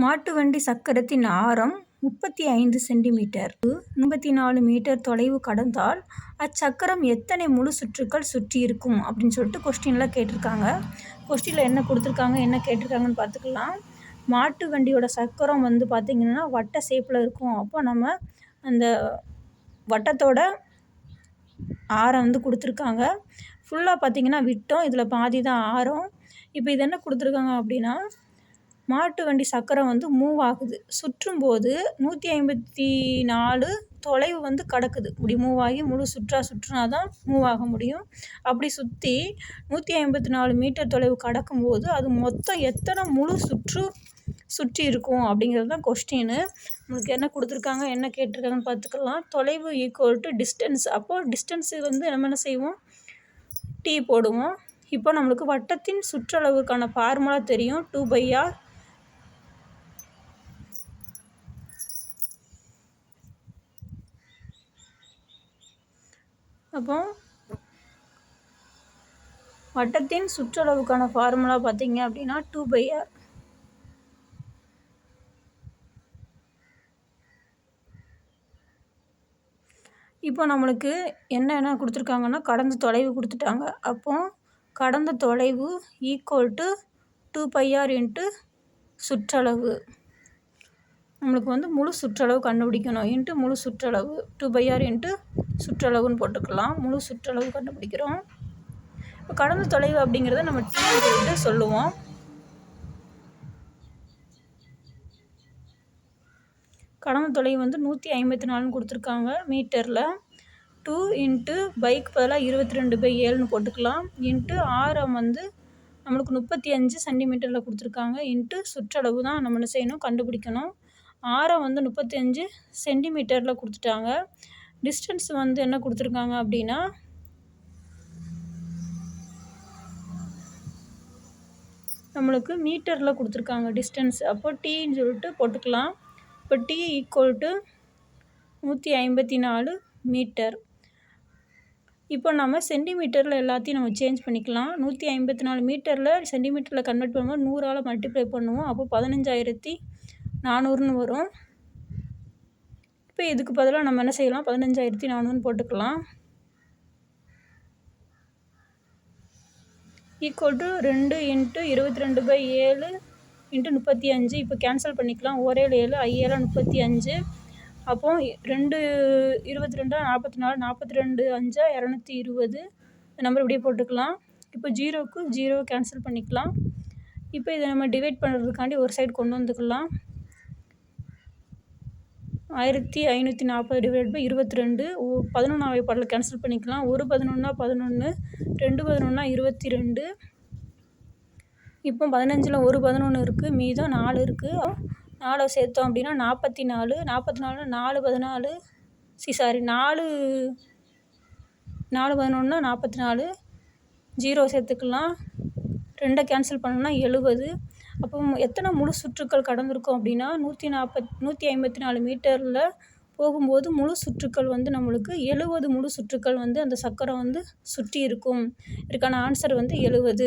மாட்டு வண்டி சக்கரத்தின் ஆரம் முப்பத்தி ஐந்து சென்டிமீட்டர். முப்பத்தி நாலு மீட்டர் தொலைவு கடந்தால் அச்சக்கரம் எத்தனை முழு சுற்றுக்கள் சுற்றி இருக்கும் அப்படின்னு சொல்லிட்டு கொஸ்டினில் கேட்டிருக்காங்க. கொஸ்டினில் என்ன கொடுத்துருக்காங்க என்ன கேட்டிருக்காங்கன்னு பார்த்துக்கலாம். மாட்டு வண்டியோட சக்கரம் வந்து பார்த்திங்கன்னா வட்ட ஷேப்பில் இருக்கும். அப்போ நம்ம அந்த வட்டத்தோட ஆரம் வந்து கொடுத்துருக்காங்க. ஃபுல்லாக பார்த்திங்கன்னா விட்டோம் இதில் பாதி தான் ஆரம். இப்போ இது என்ன கொடுத்துருக்காங்க அப்படின்னா மாட்டு வண்டி சக்கரம் வந்து மூவ் ஆகுது. சுற்றும் போது நூற்றி ஐம்பத்தி நாலு தொலைவு வந்து கடக்குது. இப்படி மூவ் ஆகி முழு சுற்றா சுற்றினா தான் மூவ் ஆக முடியும். அப்படி சுற்றி நூற்றி ஐம்பத்தி நாலு மீட்டர் தொலைவு கடக்கும்போது அது மொத்தம் எத்தனை முழு சுற்று சுற்றி இருக்கும் அப்படிங்கிறது தான் கொஸ்டின்னு உங்களுக்கு என்ன கொடுத்துருக்காங்க என்ன கேட்டிருக்காங்கன்னு பார்த்துக்கலாம். தொலைவு ஈக்குவல் டு டிஸ்டன்ஸ் அப்போது டிஸ்டன்ஸு வந்து நம்ம என்ன செய்வோம்? டி போடுவோம். இப்போ நம்மளுக்கு வட்டத்தின் சுற்றளவுக்கான ஃபார்முலா தெரியும். டூ பை ஆர் அப்போ வட்டத்தின் சுற்றளவுக்கான ஃபார்முலா பார்த்தீங்க அப்படின்னா டூ பை ஆர் இப்போ நம்மளுக்கு என்ன என்ன கொடுத்துருக்காங்கன்னா கடந்த தொலைவு கொடுத்துட்டாங்க. அப்போ கடந்த தொலைவு equal to two pi R into சுற்றளவு. நம்மளுக்கு வந்து முழு சுற்றளவு கண்டுபிடிக்கணும். இன்ட்டு முழு சுற்றளவு டூ பையார் இன்ட்டு சுற்றளவுன்னு போட்டுக்கலாம். முழு சுற்றளவு கண்டுபிடிக்கிறோம். இப்போ கடந்த தொலைவு அப்படிங்கிறத நம்ம டீ சொல்லுவோம். கடந்த தொலைவு வந்து நூற்றி ஐம்பத்தி நாலுன்னு கொடுத்துருக்காங்க மீட்டரில். டூ இன்ட்டு பைக் பதிலாக இருபத்தி ரெண்டு பை ஏழுன்னு போட்டுக்கலாம். இன்ட்டு ஆரம் வந்து நம்மளுக்கு முப்பத்தி அஞ்சு சென்டிமீட்டரில் கொடுத்துருக்காங்க. இன்ட்டு சுற்றளவு தான் நம்ம என்ன செய்யணும்? கண்டுபிடிக்கணும். ஆரம் வந்து முப்பத்தி அஞ்சு சென்டிமீட்டரில் கொடுத்துட்டாங்க. டிஸ்டன்ஸ் வந்து என்ன கொடுத்துருக்காங்க அப்படின்னா நம்மளுக்கு மீட்டரில் கொடுத்துருக்காங்க டிஸ்டன்ஸ் அப்போ டீன்னு சொல்லிட்டு போட்டுக்கலாம். இப்போ டி ஈக்குவல் டு நூற்றி ஐம்பத்தி நாலு மீட்டர் இப்போ நம்ம சென்டிமீட்டரில் எல்லாத்தையும் நம்ம சேஞ்ச் பண்ணிக்கலாம். நூற்றி ஐம்பத்தி நாலு மீட்டரில் சென்டிமீட்டரில் கன்வெர்ட் பண்ணும்போது நூறால் மல்டிப்ளை பண்ணுவோம். அப்போ பதினஞ்சாயிரத்தி நானூறுன்னு வரும். இப்போ இதுக்கு பதிலாக நம்ம என்ன செய்யலாம்? பதினஞ்சாயிரத்தி நானூறுன்னு போட்டுக்கலாம். ஈக்குவல் டு ரெண்டு இன்ட்டு இருபத்தி ரெண்டு பை ஏழு இன்ட்டு முப்பத்தி அஞ்சு. இப்போ கேன்சல் பண்ணிக்கலாம். ஒரே ஏழு ஐயேழு முப்பத்தி அஞ்சு. அப்போ ரெண்டு இருபத்தி ரெண்டா நாற்பத்தி நாலு நாற்பத்தி ரெண்டு அஞ்சா இரநூத்தி இருபது. இந்த நம்பர் இப்படியே போட்டுக்கலாம். இப்போ ஜீரோவுக்கு ஜீரோ கேன்சல் பண்ணிக்கலாம். இப்போ இதை நம்ம டிவைட் பண்ணுறதுக்காண்டி ஒரு சைடு கொண்டு வந்துக்கலாம். ஆயிரத்தி ஐநூற்றி நாற்பது டிவைட் பை இருபத்தி ரெண்டு ஓ பதினொன்றாவது பாடலை கேன்சல் பண்ணிக்கலாம். ஒரு பதினொன்றா பதினொன்று ரெண்டு பதினொன்றா இருபத்தி ரெண்டு இப்போ பதினஞ்சில் ஒரு பதினொன்று இருக்குது மீதம் நாலு இருக்குது நாலை சேர்த்தோம் அப்படின்னா நாற்பத்தி நாலு நாற்பத்தி நாலு நாலு பதினாலு. சி சாரி நாலு நாலு பதினொன்றுனா நாற்பத்தி நாலு ஜீரோ சேர்த்துக்கலாம். ரெண்டை கேன்சல் பண்ணோம்னா எழுபது. அப்போ எத்தனை முழு சுற்றுக்கள் கடந்திருக்கும் அப்படின்னா நூற்றி நாற்பத் நூற்றி ஐம்பத்தி நாலு மீட்டரில் போகும்போது முழு சுற்றுக்கள் வந்து நம்மளுக்கு எழுபது முழு சுற்றுக்கள் வந்து அந்த சக்கரம் வந்து சுற்றி இருக்கும். இதுக்கான ஆன்சர் வந்து எழுபது